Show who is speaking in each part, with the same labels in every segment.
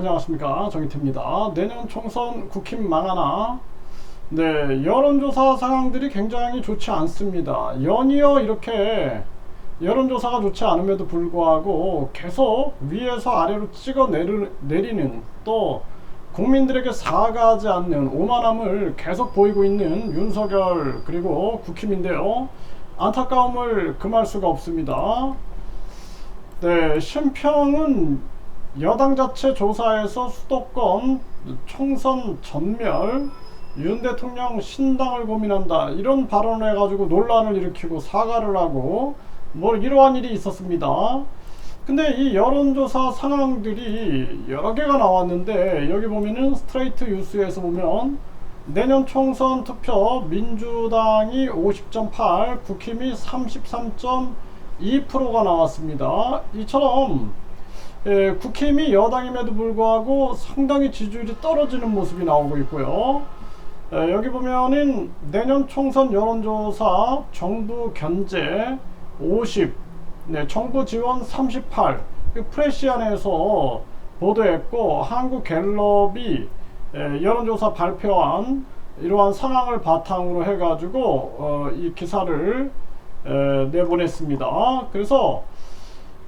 Speaker 1: 안녕하십니까 정희태입니다. 내년 총선 국힘 망하나? 네 여론조사 상황들이 굉장히 좋지 않습니다. 연이어 이렇게 여론조사가 좋지 않음에도 불구하고 계속 위에서 아래로 찍어 내리, 내리는 또 국민들에게 사과하지 않는 오만함을 계속 보이고 있는 윤석열 그리고 국힘인데요. 안타까움을 금할 수가 없습니다. 네, 심평은 여당 자체 조사에서 수도권 총선 전멸 윤 대통령 신당을 고민한다 이런 발언을 해가지고 논란을 일으키고 사과를 하고 뭐 이러한 일이 있었습니다. 근데 이 여론조사 상황들이 여러 개가 나왔는데 여기 보면은 스트레이트 뉴스에서 보면 내년 총선 투표 민주당이 50.8 국힘이 33.2%가 나왔습니다. 이처럼 예, 국힘이 여당임에도 불구하고 상당히 지지율이 떨어지는 모습이 나오고 있고요. 예, 여기 보면은 내년 총선 여론조사 정부 견제 50, 네, 정부 지원 38, 그 프레시안에서 보도했고 한국 갤럽이 예, 여론조사 발표한 이러한 상황을 바탕으로 해가지고 어, 이 기사를 에, 내보냈습니다. 그래서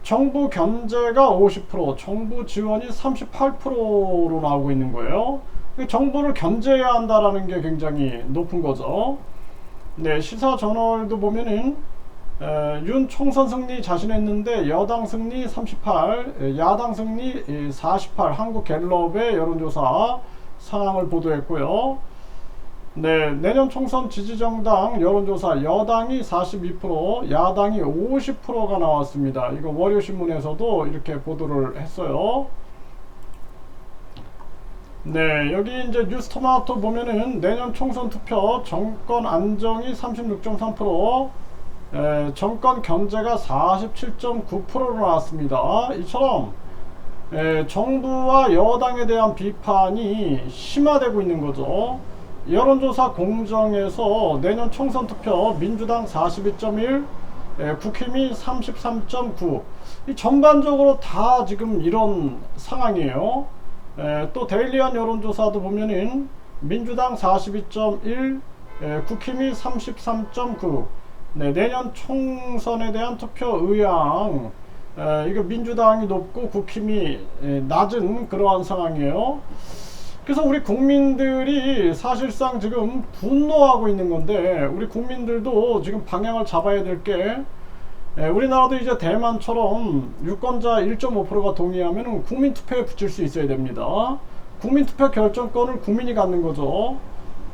Speaker 1: 정부 견제가 50%, 정부 지원이 38%로 나오고 있는 거예요. 그 정부를 견제해야 한다라는 게 굉장히 높은 거죠. 네, 시사 저널도 보면은 에, 윤 총선 승리 자신했는데 여당 승리 38, 에, 야당 승리 48 한국 갤럽의 여론조사 상황을 보도했고요. 네, 내년 총선 지지정당 여론조사 여당이 42%, 야당이 50%가 나왔습니다. 이거 월요신문에서도 이렇게 보도를 했어요. 네, 여기 이제 뉴스토마토 보면은 내년 총선 투표 정권 안정이 36.3%, 에, 정권 견제가 47.9%로 나왔습니다. 이처럼 에, 정부와 여당에 대한 비판이 심화되고 있는 거죠. 여론조사 공정에서 내년 총선 투표 민주당 42.1, 에, 국힘이 33.9. 이 전반적으로 다 지금 이런 상황이에요. 에, 또 데일리한 여론조사도 보면은 민주당 42.1, 에, 국힘이 33.9. 네, 내년 총선에 대한 투표 의향 에, 이거 민주당이 높고 국힘이 에, 낮은 그러한 상황이에요. 그래서 우리 국민들이 사실상 지금 분노하고 있는 건데 우리 국민들도 지금 방향을 잡아야 될게 우리나라도 이제 대만처럼 유권자 1.5%가 동의하면 국민 투표에 붙일 수 있어야 됩니다. 국민 투표 결정권을 국민이 갖는 거죠.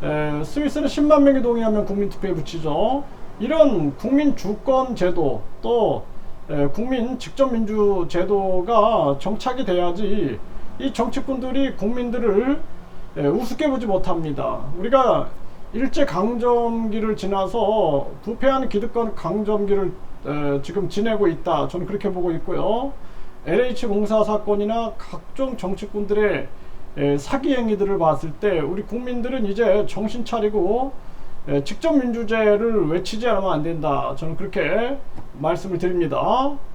Speaker 1: 에, 스위스는 10만 명이 동의하면 국민 투표에 붙이죠. 이런 국민 주권 제도 또 에, 국민 직접 민주 제도가 정착이 돼야지 이 정치꾼들이 국민들을 에, 우습게 보지 못합니다. 우리가 일제 강점기를 지나서 부패한 기득권 강점기를 에, 지금 지내고 있다. 저는 그렇게 보고 있고요. LH 공사 사건이나 각종 정치꾼들의 에, 사기 행위들을 봤을 때 우리 국민들은 이제 정신 차리고 에, 직접 민주제를 외치지 않으면 안 된다. 저는 그렇게 말씀을 드립니다.